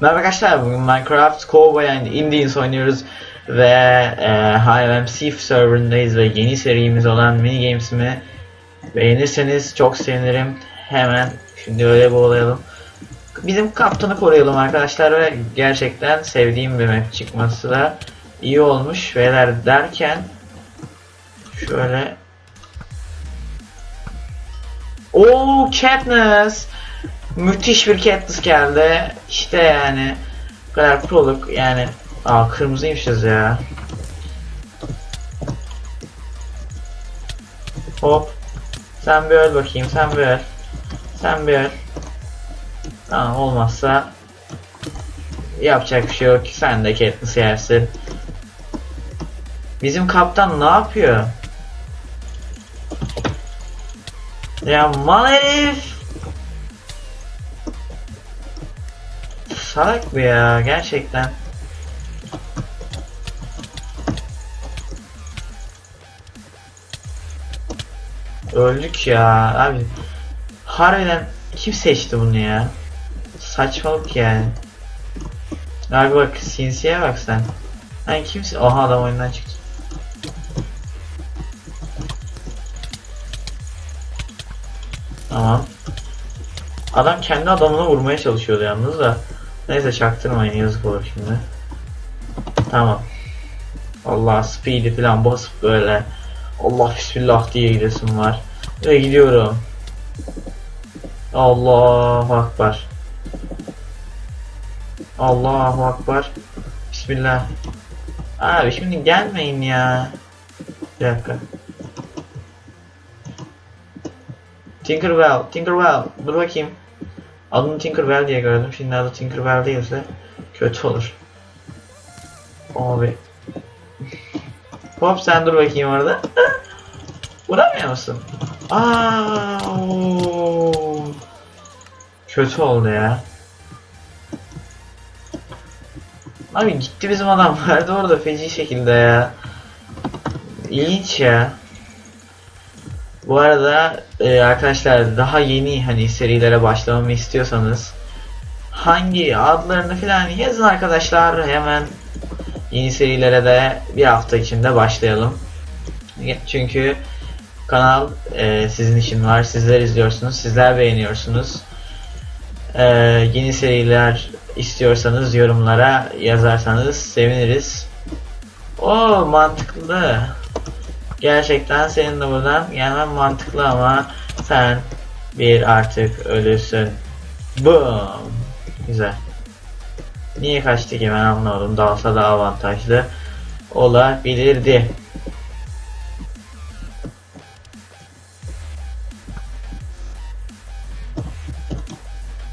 Merhaba arkadaşlar bugün Minecraft Cowboy and Indians oynuyoruz ve e, High MC serverındayız ve yeni serimiz olan mini games'imi beğenirseniz çok sevinirim. Hemen şimdi öyle bağlayalım. Bizim kaptanı koruyalım arkadaşlar ve gerçekten sevdiğim bir map çıkması da iyi olmuş beyler derken şöyle Oo Katniss Müthiş bir Katniss geldi. İşte yani bu kadar proluk yani Aa kırmızıymışız ya. Hop. Sen bir öl bakayım. Sen bir öl. Sen bir öl. Tamam olmazsa yapacak bir şey yok. Sen de Katniss yersin. Bizim kaptan ne yapıyor? Ya mal herif. Salak bu ya gerçekten. Öldük ya abi. Harbiden kim seçti bunu ya? Saçmalık yani. Abi bak sinsiye bak sen. Hani kimse... Aha adam oyundan çıktı. Tamam. Adam kendi adamını vurmaya çalışıyordu yalnız da. Neyse çaktırmayın yazık olur şimdi. Tamam. Allah speed'i falan basıp böyle Allah bismillah diye gidesim var. Ve gidiyorum. Allahu akbar. Allahu akbar. Bismillah. Abi şimdi gelmeyin ya. Bir dakika. Tinkerbell, Tinkerbell. Dur bakayım. Adını Tinkerbell diye gördüm. Şimdi adı Tinkerbell değilse kötü olur. Abi. Hop sen dur bakayım orada. Vuramıyor musun? Aa. Kötü oldu ya. Abi gitti bizim adam vardı orada feci şekilde ya. İlginç ya. Bu arada e, arkadaşlar daha yeni hani serilere başlamamı istiyorsanız hangi adlarını falan yazın arkadaşlar hemen yeni serilere de bir hafta içinde başlayalım. Çünkü kanal e, sizin için var. Sizler izliyorsunuz. Sizler beğeniyorsunuz. E, yeni seriler istiyorsanız yorumlara yazarsanız seviniriz. O mantıklı. Gerçekten senin de buradan gelmen mantıklı ama sen bir artık ölüsün. Boom. Güzel. Niye kaçtı ki ben anlamadım. Dalsa daha avantajlı olabilirdi.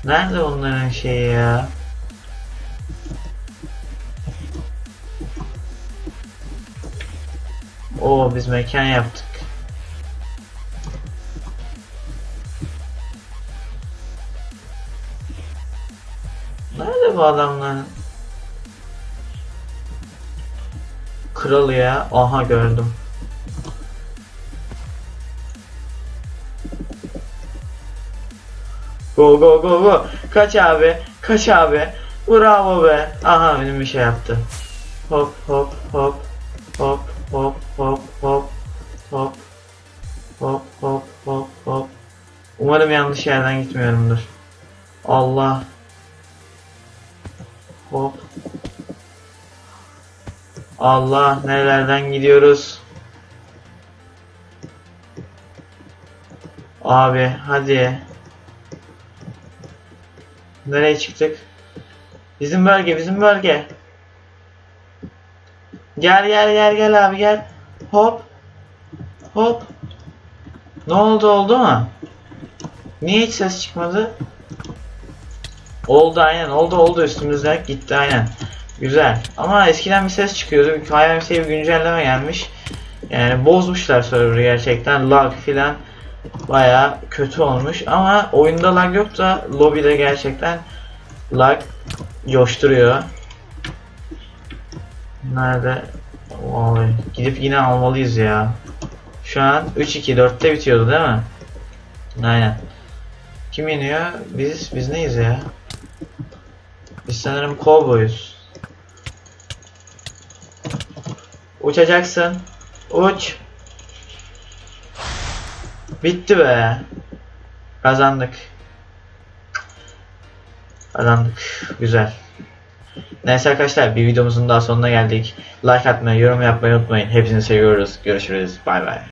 Nerede onların şeyi ya? Oo biz mekan yaptık. Nerede bu adamlar? Kral ya. Aha gördüm. Go go go go. Kaç abi. Kaç abi. Bravo be. Aha benim bir şey yaptı. Hop hop hop. Hop hop hop hop. Hop. Hop hop hop hop. Umarım yanlış yerden gitmiyorumdur. Allah. Hop. Allah nerelerden gidiyoruz? Abi hadi. Nereye çıktık? Bizim bölge, bizim bölge. Gel gel gel gel abi gel. Hop. Hop. Ne oldu oldu mu? Niye hiç ses çıkmadı? Oldu aynen oldu oldu üstümüzde gitti aynen. Güzel. Ama eskiden bir ses çıkıyordu. KMS'ye bir güncelleme gelmiş. Yani bozmuşlar server'ı gerçekten. Lag filan baya kötü olmuş. Ama oyunda lag yok da lobide gerçekten lag coşturuyor. Nerede? Vay. Gidip yine almalıyız ya. Şu an 3-2 4'te bitiyordu değil mi? Aynen. Kim yeniyor? Biz biz neyiz ya? Biz sanırım kovboyuz. Uçacaksın. Uç. Bitti be. Kazandık. Kazandık. Güzel. Neyse arkadaşlar bir videomuzun daha sonuna geldik. Like atmayı, yorum yapmayı unutmayın. Hepinizi seviyoruz. Görüşürüz. Bay bay.